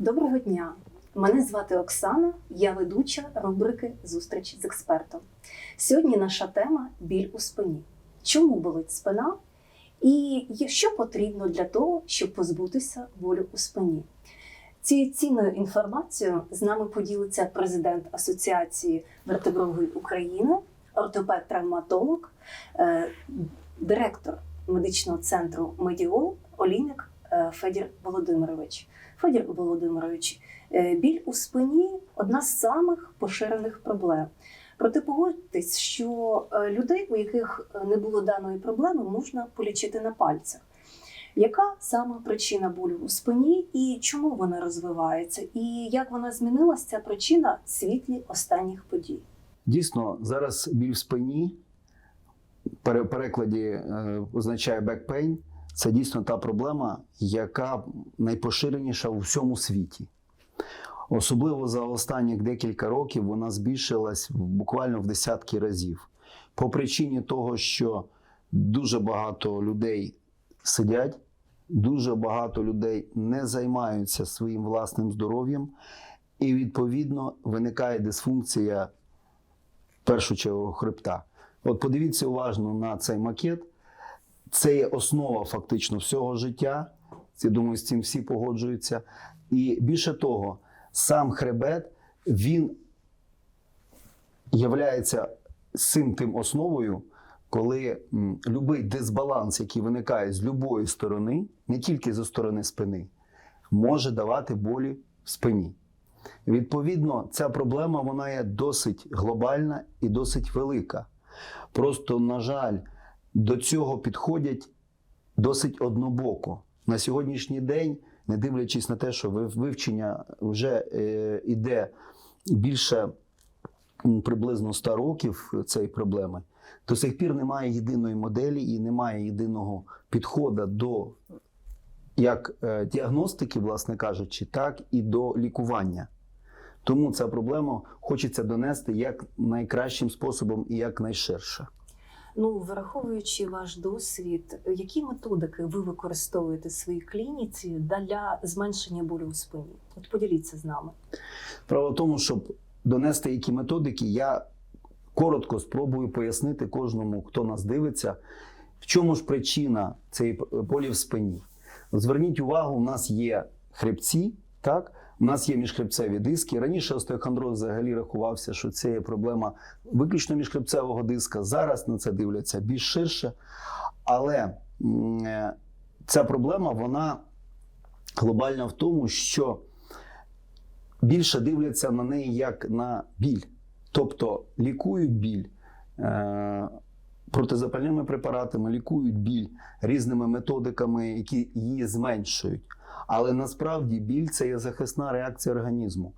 Доброго дня! Мене звати Оксана, я ведуча рубрики Зустріч з експертом. Сьогодні наша тема біль у спині. Чому болить спина? І що потрібно для того, щоб позбутися болю у спині? Цією цінною інформацією з нами поділиться президент Асоціації вертебрової України, ортопед-травматолог, е, директор медичного центру Медіол Олійник е, Федір Володимирович. Федір Володимирович, е, біль у спині одна з самих поширених проблем. Проте погодьтесь, що е, людей, у яких е, не було даної проблеми, можна полічити на пальцях. Яка саме причина болю у спині і чому вона розвивається? І як вона змінилася ця причина в світлі останніх подій? Дійсно, зараз біль в спині в перекладі означає back pain. Це дійсно та проблема, яка найпоширеніша у всьому світі. Особливо за останні декілька років вона збільшилась буквально в десятки разів. По причині того, що дуже багато людей сидять, дуже багато людей не займаються своїм власним здоров'ям, і відповідно виникає дисфункція чергу хребта. От подивіться уважно на цей макет. Це є основа фактично всього життя. Я думаю, з цим всі погоджуються. І більше того, сам хребет він являється цим тим основою, коли любий дисбаланс, який виникає з любої сторони, не тільки зі сторони спини, може давати болі в спині. Відповідно, ця проблема вона є досить глобальна і досить велика. Просто, на жаль, до цього підходять досить однобоко. На сьогоднішній день, не дивлячись на те, що вивчення вже е, іде більше приблизно 100 років цієї проблеми, до сих пір немає єдиної моделі і немає єдиного підходу до як е, діагностики, власне кажучи, так і до лікування. Тому ця проблема хочеться донести як найкращим способом і як найширше. Ну, враховуючи ваш досвід, які методики ви використовуєте в своїй клініці для зменшення болю у спині? От поділіться з нами. Справа в тому, щоб донести які методики, я коротко спробую пояснити кожному, хто нас дивиться, в чому ж причина цієї болі в спині. Зверніть увагу, у нас є хребці, так? У нас є міжхребцеві диски. Раніше остеохондроз взагалі рахувався, що це є проблема виключно міжхребцевого диска. Зараз на це дивляться більш ширше. Але е, ця проблема вона глобальна в тому, що більше дивляться на неї як на біль. Тобто лікують біль е, протизапальними препаратами, лікують біль різними методиками, які її зменшують. Але насправді біль це є захисна реакція організму.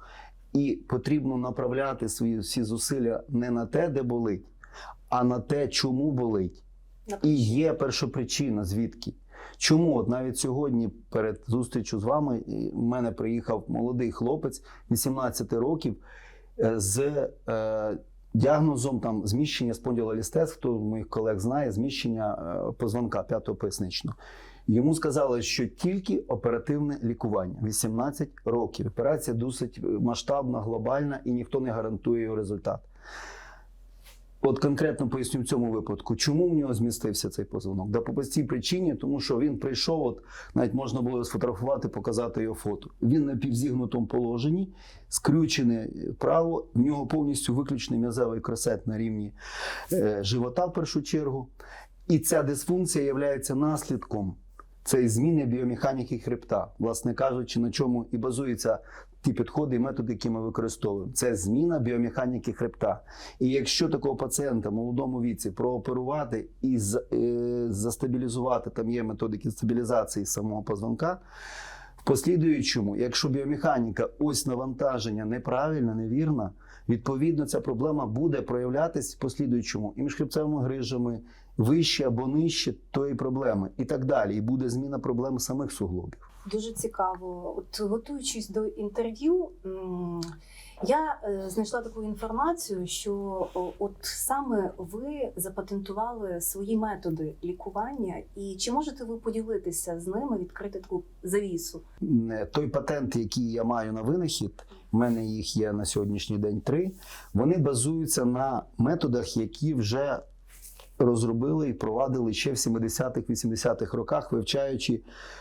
І потрібно направляти свої всі зусилля не на те, де болить, а на те, чому болить. І є першопричина, звідки. Чому? От навіть сьогодні, перед зустрічю з вами, в мене приїхав молодий хлопець 18 років е, з е, діагнозом там, зміщення спондилолістез, хто з моїх колег знає, зміщення е, позвонка п'ятого поясничного. Йому сказали, що тільки оперативне лікування 18 років. Операція досить масштабна, глобальна, і ніхто не гарантує його результат. От конкретно поясню в цьому випадку, чому в нього змістився цей позвонок. Да по простій причині, тому що він прийшов, от навіть можна було сфотографувати, показати його фото. Він на півзігнутому положенні, скрючений вправо, в нього повністю виключений м'язевий кросет на рівні е, живота в першу чергу. І ця дисфункція є наслідком цієї зміни біомеханіки хребта, власне кажучи, на чому і базуються ті підходи і методи, які ми використовуємо. Це зміна біомеханіки хребта. І якщо такого пацієнта молодому віці прооперувати і е, застабілізувати, там є методики стабілізації самого позвонка. В послідуючому, якщо біомеханіка, ось навантаження неправильна, невірна, відповідно ця проблема буде проявлятись в послідуючому і міжхребцевими грижами, вище або нижче тої проблеми, і так далі. І буде зміна проблем самих суглобів. Дуже цікаво. От готуючись до інтерв'ю, я е, знайшла таку інформацію, що от саме ви запатентували свої методи лікування, і чи можете ви поділитися з ними, відкрити таку завісу? Е, Той патент, який я маю на винахід, в мене їх є на сьогоднішній день три. Вони базуються на методах, які вже розробили і провадили ще в 70-х-80-х роках, вивчаючи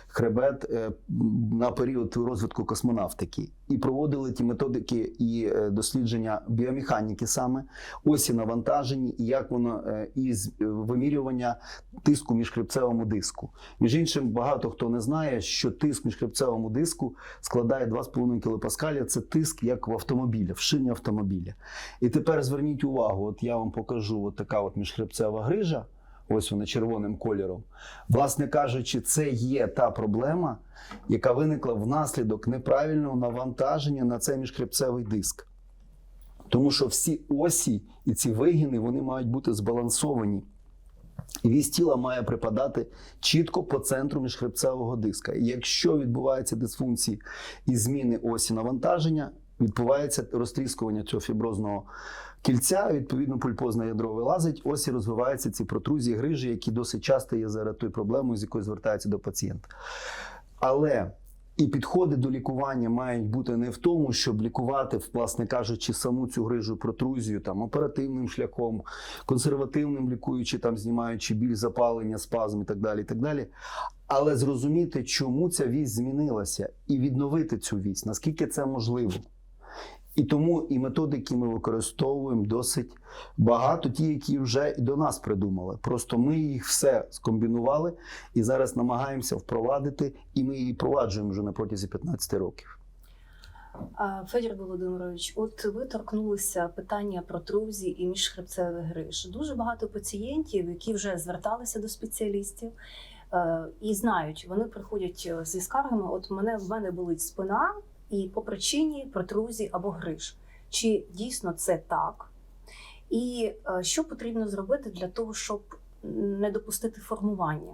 хребет е, на період розвитку космонавтики. І проводили ті методики і е, дослідження біомеханіки саме, осі навантажені, і як воно е, і вимірювання тиску міжхребцевому диску. Між іншим, багато хто не знає, що тиск міжхребцевому диску складає 2,5 кілопаскаля. Це тиск як в автомобілі, в шині автомобіля. І тепер зверніть увагу, от я вам покажу от така от міжхребцева грижа. Ось вона червоним кольором. Власне кажучи, це є та проблема, яка виникла внаслідок неправильного навантаження на цей міжхребцевий диск. Тому що всі осі і ці вигини вони мають бути збалансовані. І вісь тіла має припадати чітко по центру міжхребцевого диска. І якщо відбуваються дисфункції і зміни осі навантаження, відбувається розтріскування цього фіброзного кільця, відповідно, пульпозне ядро вилазить, ось і розвиваються ці протрузії, грижі, які досить часто є зараз тою проблемою, з якою звертаються до пацієнта. Але і підходи до лікування мають бути не в тому, щоб лікувати, власне кажучи, саму цю грижу протрузію там оперативним шляхом, консервативним лікуючи, там знімаючи біль, запалення, спазм і так далі. І так далі. Але зрозуміти, чому ця вісь змінилася, і відновити цю вісь, наскільки це можливо. І тому і методики ми використовуємо досить багато, ті, які вже до нас придумали. Просто ми їх все скомбінували і зараз намагаємося впровадити, і ми її впроваджуємо вже на протязі 15 років. Федір Володимирович, от ви торкнулися питання протрузій і міжхребцевих гриж. Дуже багато пацієнтів, які вже зверталися до спеціалістів е, і знають, вони приходять е, зі скаргами: от мене в мене болить спина, і по причині протрузій або гриж. Чи дійсно це так? І е, що потрібно зробити для того, щоб не допустити формування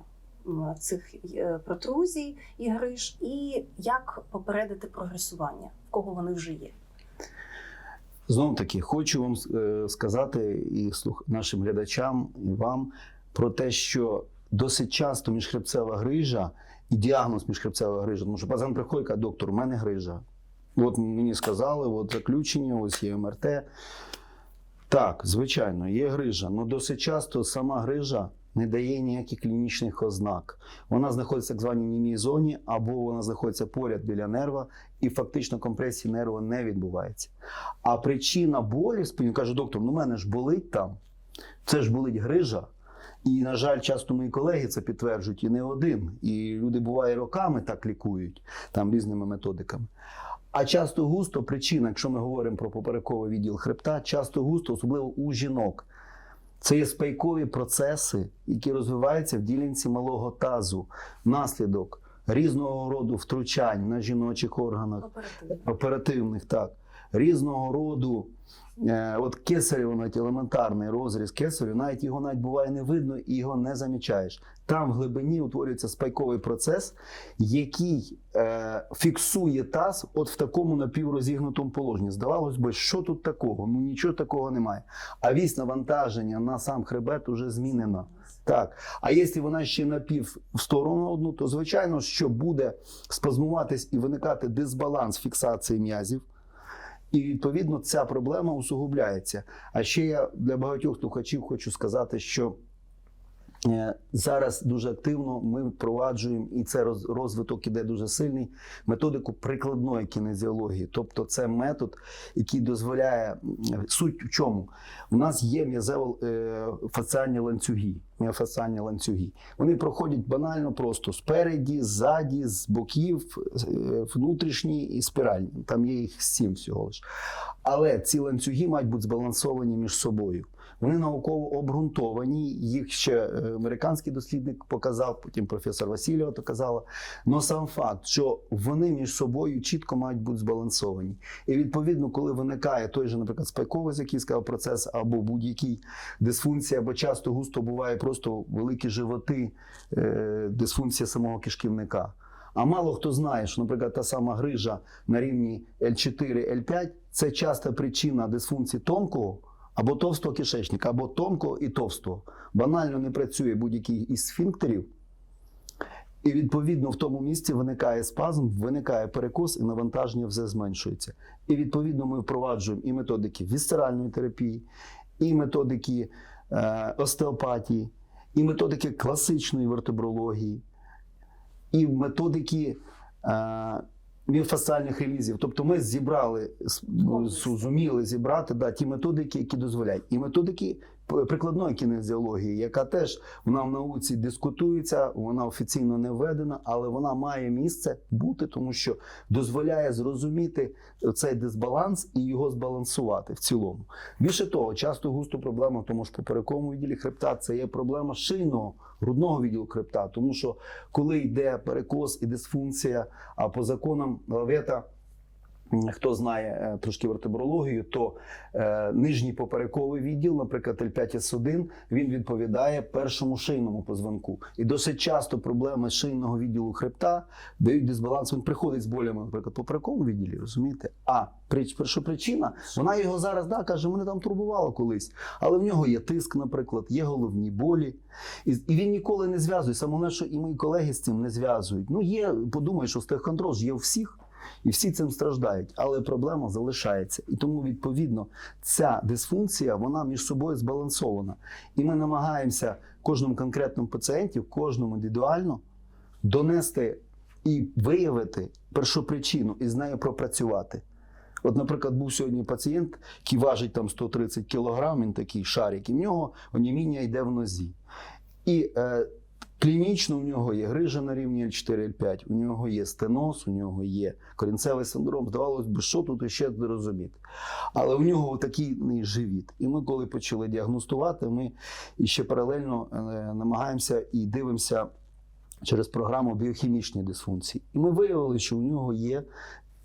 цих е, протрузій і гриж, і як попередити прогресування, в кого вони вже є? Знов таки, хочу вам е, сказати і нашим глядачам, і вам про те, що досить часто міжхребцева грижа і діагноз міжхребцева грижа, тому що пацан приходить, каже, доктор, у мене грижа. От мені сказали, от заключення, ось є МРТ. Так, звичайно, є грижа, але досить часто сама грижа не дає ніяких клінічних ознак. Вона знаходиться в так званій німій зоні, або вона знаходиться поряд біля нерва, і фактично компресії нерва не відбувається. А причина болі, він каже, доктор, ну мене ж болить там, це ж болить грижа. І, на жаль, часто мої колеги це підтверджують і не один. І люди буває роками так лікують там різними методиками. А часто густо причина, якщо ми говоримо про поперековий відділ хребта, часто густо, особливо у жінок, це є спайкові процеси, які розвиваються в ділянці малого тазу внаслідок різного роду втручань на жіночих органах, Оперативно. оперативних, так, різного роду. Е, от кесарів, навіть елементарний розріз кесарю, навіть його навіть буває не видно і його не замічаєш. Там в глибині утворюється спайковий процес, який е, фіксує таз от в такому напіврозігнутому положенні. Здавалось би, що тут такого? Ну нічого такого немає. А вісь навантаження на сам хребет уже змінена. Так, а якщо вона ще напів в сторону одну, то звичайно, що буде спазмуватись і виникати дисбаланс фіксації м'язів. І відповідно ця проблема усугубляється. А ще я для багатьох слухачів хочу сказати, що зараз дуже активно ми впроваджуємо, і це роз- розвиток іде дуже сильний, методику прикладної кінезіології. Тобто це метод, який дозволяє суть в чому? У нас є м'язево е, ланцюги. Міофасціальні ланцюги. Вони проходять банально просто спереді, ззаді, з боків, е, внутрішні і спіральні. Там є їх сім всього лиш. Але ці ланцюги мають бути збалансовані між собою. Вони науково обґрунтовані. Їх ще е, американський дослідник показав, потім професор Васильєва то казала. Но сам факт, що вони між собою чітко мають бути збалансовані. І відповідно, коли виникає той же, наприклад, спайковий, сказав процес, або будь-який дисфункція, або часто густо буває просто великі животи, е, дисфункція самого кишківника. А мало хто знає, що, наприклад, та сама грижа на рівні L4, L5 це часта причина дисфункції тонкого або товстого кишечника, або тонкого і товстого. Банально не працює будь-який із сфінктерів. І відповідно в тому місці виникає спазм, виникає перекос і навантаження вже зменшується. І відповідно ми впроваджуємо і методики вісцеральної терапії, і методики е, остеопатії, і методики класичної вертебрології, і методики е, міофасціальних релізів. Тобто ми зібрали, зуміли зібрати да, ті методики, які дозволяють. І методики прикладної кінезіології, яка теж вона в науці дискутується, вона офіційно не введена, але вона має місце бути, тому що дозволяє зрозуміти цей дисбаланс і його збалансувати в цілому. Більше того, часто густо проблема в тому ж поперековому відділі хребта це є проблема шийного грудного відділу хребта, тому що коли йде перекос і дисфункція, а по законам Лавета. Хто знає е, трошки вертебрологію, то е, нижній поперековий відділ, наприклад, L5S1, він відповідає першому шийному позвонку. І досить часто проблеми шийного відділу хребта дають дисбаланс. Він приходить з болями, наприклад, поперековому відділі, розумієте? А прич- першопричина, вона його зараз да, каже, мене там турбувало колись. Але в нього є тиск, наприклад, є головні болі. І, і він ніколи не зв'язує. Саме що і мої колеги з цим не зв'язують. Ну, є, подумай, що стехконтрол ж є у всіх. І всі цим страждають, але проблема залишається. І тому, відповідно, ця дисфункція вона між собою збалансована. І ми намагаємося кожному конкретному пацієнті, кожному індивідуально донести і виявити першопричину і з нею пропрацювати. От, наприклад, був сьогодні пацієнт, який важить там 130 кг, він такий шарик, і в нього оніміння йде в нозі. І е, клінічно у нього є грижа на рівні L4, L5, у нього є стеноз, у нього є корінцевий синдром. Здавалось би, що тут іще зрозуміти. Але у нього такий живіт. І ми, коли почали діагностувати, ми ще паралельно е, намагаємося і дивимося через програму біохімічні дисфункції. І ми виявили, що у нього є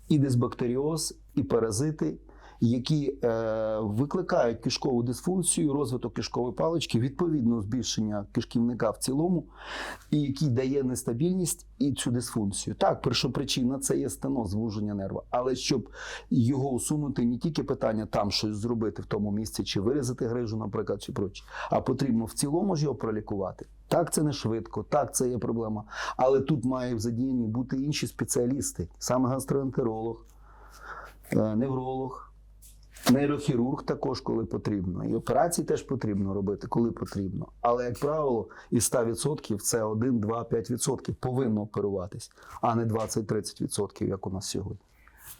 і дисбактеріоз, і паразити, які е, викликають кишкову дисфункцію, розвиток кишкової палички, відповідно збільшення кишківника в цілому, і який дає нестабільність і цю дисфункцію. Так, першопричина це є стеноз, звуження нерва. Але щоб його усунути, не тільки питання там щось зробити в тому місці, чи вирізати грижу, наприклад, чи прочі, а потрібно в цілому ж його пролікувати. Так, це не швидко, так, це є проблема. Але тут мають задіяні бути інші спеціалісти, саме гастроентеролог, е, невролог. Нейрохірург також, коли потрібно. І операції теж потрібно робити, коли потрібно. Але, як правило, із 100% це 1, 2, 5% повинно оперуватись, а не 20-30%, як у нас сьогодні.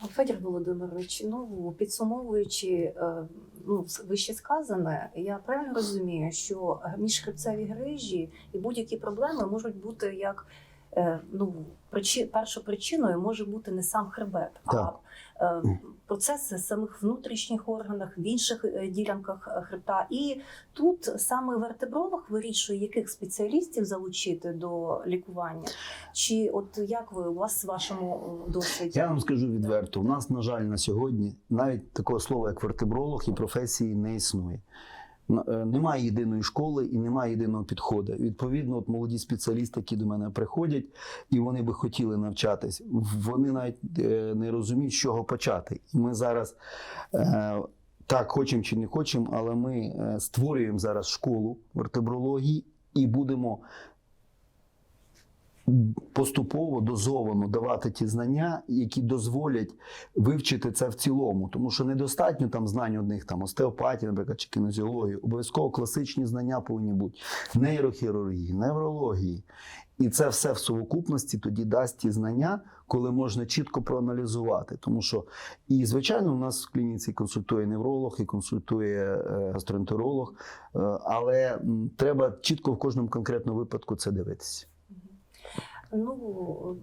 Федір Володимирович, ну підсумовуючи е, ну, вище сказане, я правильно розумію, що міжхребцеві грижі і будь-які проблеми можуть бути як ну, причи, першопричиною може бути не сам хребет, Так. а е, процеси в самих внутрішніх органах, в інших е, ділянках е, хребта. І тут саме вертебролог вирішує, яких спеціалістів залучити до лікування. Чи от як ви у вас в вашому е, досвіді? Я вам скажу відверто: у нас, на жаль, на сьогодні навіть такого слова, як вертебролог і професії не існує. Е, Немає єдиної школи і немає єдиного підходу. Відповідно, от молоді спеціалісти, які до мене приходять, і вони би хотіли навчатись, вони навіть е, не розуміють, з чого почати. І ми зараз е, так хочемо чи не хочемо, але ми створюємо зараз школу вертебрології і будемо поступово дозовано давати ті знання, які дозволять вивчити це в цілому. Тому що недостатньо там знань одних там остеопатії, наприклад, чи кінезіології. Обов'язково класичні знання повинні бути нейрохірургії, неврології. І це все в совокупності тоді дасть ті знання, коли можна чітко проаналізувати. Тому що і звичайно, у нас в клініці консультує невролог і консультує е, гастроентеролог, е, але треба чітко в кожному конкретному випадку це дивитися. Ну,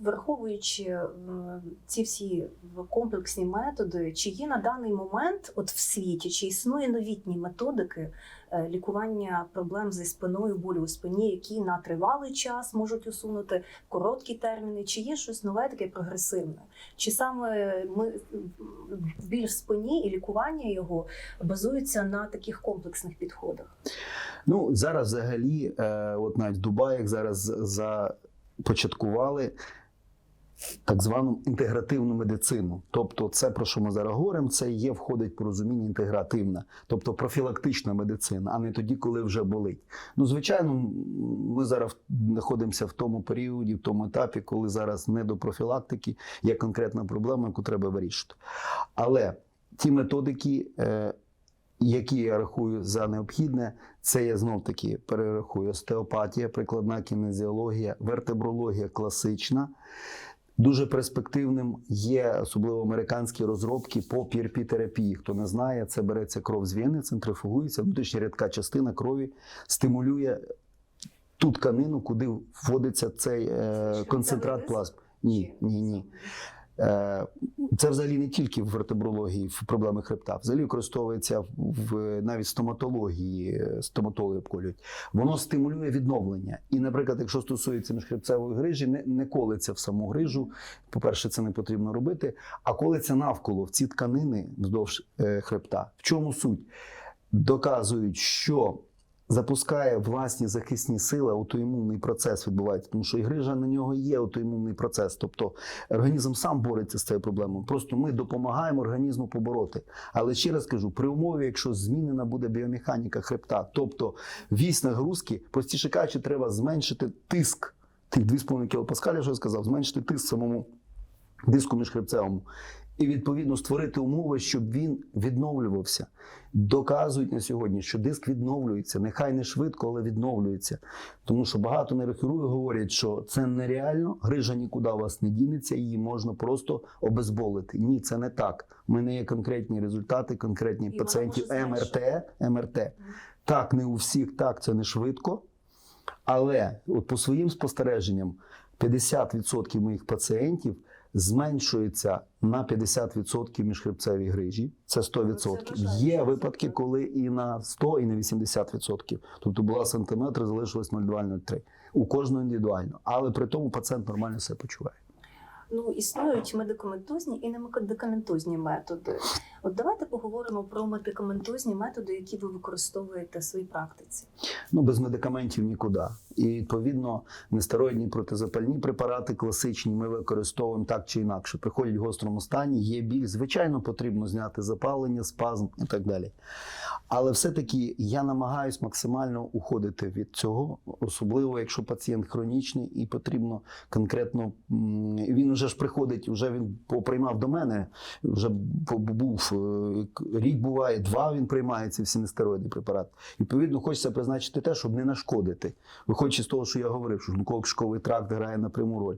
враховуючи е, ці всі комплексні методи, чи є на даний момент, от в світі, чи існує новітні методики е, лікування проблем зі спиною, болю у спині, які на тривалий час можуть усунути короткі терміни, чи є щось нове, таке прогресивне? Чи саме ми біль в спині і лікування його базуються на таких комплексних підходах? Ну зараз взагалі, е, от навіть в Дубаях зараз започаткували так звану інтегративну медицину. Тобто, це про що ми зараз говоримо, це є входить по розумінні інтегративна, тобто профілактична медицина, а не тоді, коли вже болить. Ну, звичайно, ми зараз знаходимося в тому періоді, в тому етапі, коли зараз не до профілактики є конкретна проблема, яку треба вирішити. Але ті методики, е, які я рахую за необхідне, це я знов таки перерахую остеопатія, прикладна кінезіологія, вертебрологія класична. Дуже перспективним є особливо американські розробки по PRP-терапії. Хто не знає, це береться кров з вени, центрифугується, внутрішня рідка частина крові стимулює ту тканину, куди вводиться цей е, концентрат це плазми. Ні, ні, ні. Е, Це взагалі не тільки в вертебрології, в проблеми хребта, взагалі використовується в навіть стоматології, е, стоматологи обколюють. Воно стимулює відновлення. І, наприклад, якщо стосується міжхребцевої грижі, не, не колиться в саму грижу. По-перше, це не потрібно робити, а колиться навколо в ці тканини вздовж е, хребта. В чому суть? Доказують, що запускає власні захисні сили, аутоімунний процес відбувається, тому що і грижа на нього є аутоімунний процес. Тобто організм сам бореться з цією проблемою. Просто ми допомагаємо організму побороти. Але ще раз кажу, при умові, якщо змінена буде біомеханіка хребта, тобто вісь нагрузки, простіше кажучи, треба зменшити тиск тих 2,5 кілопаскаля, що я сказав, зменшити тиск самому диску міжхребцевому. І відповідно створити умови, щоб він відновлювався. Доказують на сьогодні, що диск відновлюється, нехай не швидко, але відновлюється. Тому що багато нейрохірургів говорять, що це нереально, грижа нікуди у вас не дінеться, її можна просто обезболити. Ні, це не так. У мене є конкретні результати, конкретні І пацієнтів МРТ. МРТ. Так, не у всіх, так, це не швидко. Але от по своїм спостереженням, 50% моїх пацієнтів зменшується на 50% міжхребцеві грижі. Це 100%. Є випадки, коли і на 100, і на 80%. Тобто була сантиметр, залишилось 0,2-0,3. У кожного індивідуально. Але при тому пацієнт нормально себе почуває. Ну, існують медикаментозні і немедикаментозні методи. От давайте поговоримо про медикаментозні методи, які ви використовуєте в своїй практиці. Ну, без медикаментів нікуди. І відповідно нестероїдні протизапальні препарати класичні ми використовуємо так чи інакше. Приходять в гострому стані, є біль. Звичайно, потрібно зняти запалення, спазм і так далі. Але все-таки я намагаюсь максимально уходити від цього, особливо якщо пацієнт хронічний і потрібно конкретно. Він вже ж приходить, вже він поприймав до мене, вже бу- був е, рік буває, два він приймає ці всі нестероїдні препарати. Відповідно, хочеться призначити те, щоб не нашкодити. Виходячи з того, що я говорив, що шлунково-кишковий тракт грає напряму роль.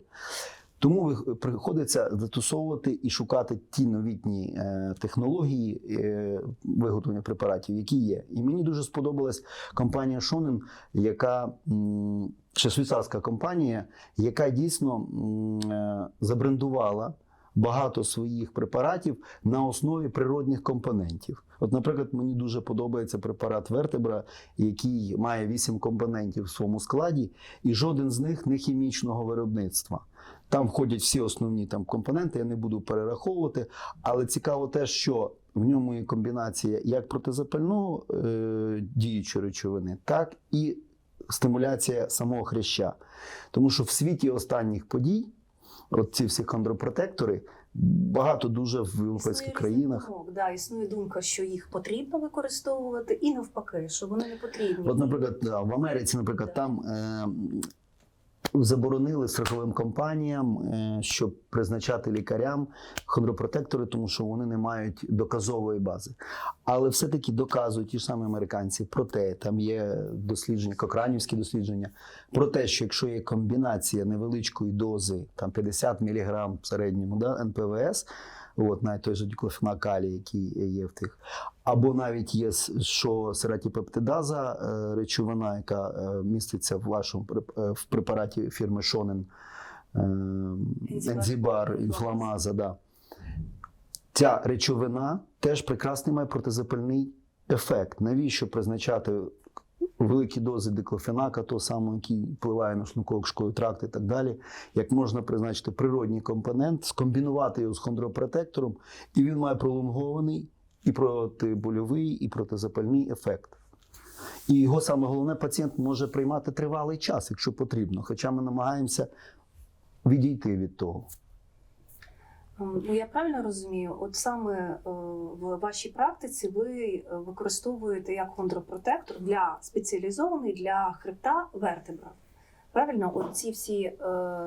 Тому ви- приходиться застосовувати і шукати ті новітні е, технології е, виготовлення препаратів, які є. І мені дуже сподобалась компанія Shonen, яка ще швейцарська компанія, яка дійсно е, забрендувала багато своїх препаратів на основі природних компонентів. От, наприклад, мені дуже подобається препарат Вертебра, який має 8 компонентів в своєму складі, і жоден з них не хімічного виробництва. Там входять всі основні там компоненти, я не буду перераховувати, але цікаво те, що в ньому є комбінація як протизапального е, діючої речовини, так і стимуляція самого хряща. Тому що в світі останніх подій, от ці всі хондропротектори, багато дуже в європейських країнах. думок, да, існує думка, що їх потрібно використовувати, і навпаки, що вони не потрібні. От, наприклад, да, в Америці, наприклад, там е, заборонили страховим компаніям, е, щоб призначати лікарям хондропротектори, тому що вони не мають доказової бази. Але все-таки доказують ті ж самі американці про те, там є дослідження, кокранівські дослідження, про те, що якщо є комбінація невеличкої дози, там 50 мг в середньому да, НПВС, от навіть той же діклофенакалій, який є в тих, або навіть є що сератіпептидаза, е, речовина, яка е, міститься в вашому е, в препараті фірми Шонен, Ензібар. Ензібар, інфламаза, да. Ця речовина теж прекрасний має протизапальний ефект. Навіщо призначати великі дози диклофенака, того самого, який впливає на шлунково-кишковий тракт і так далі, як можна призначити природній компонент, скомбінувати його з хондропротектором, і він має пролонгований і протибольовий, і протизапальний ефект. І його саме головне, пацієнт може приймати тривалий час, якщо потрібно. Хоча ми намагаємося відійти від того. Ну, я правильно розумію, от саме е, в вашій практиці ви е, використовуєте як хондропротектор для спеціалізований для хребта вертебра. Правильно, от ці всі е,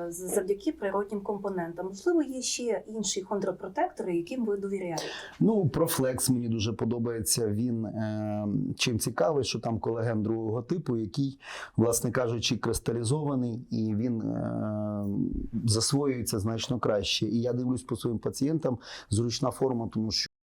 завдяки природнім компонентам. Можливо, є ще інші хондропротектори, яким ви довіряєте. Ну, Профлекс мені дуже подобається. Він е, чим цікавий, що там колаген другого типу, який, власне кажучи, кристалізований, і він е, засвоюється значно краще. І я дивлюсь по своїм пацієнтам зручна форма, тому що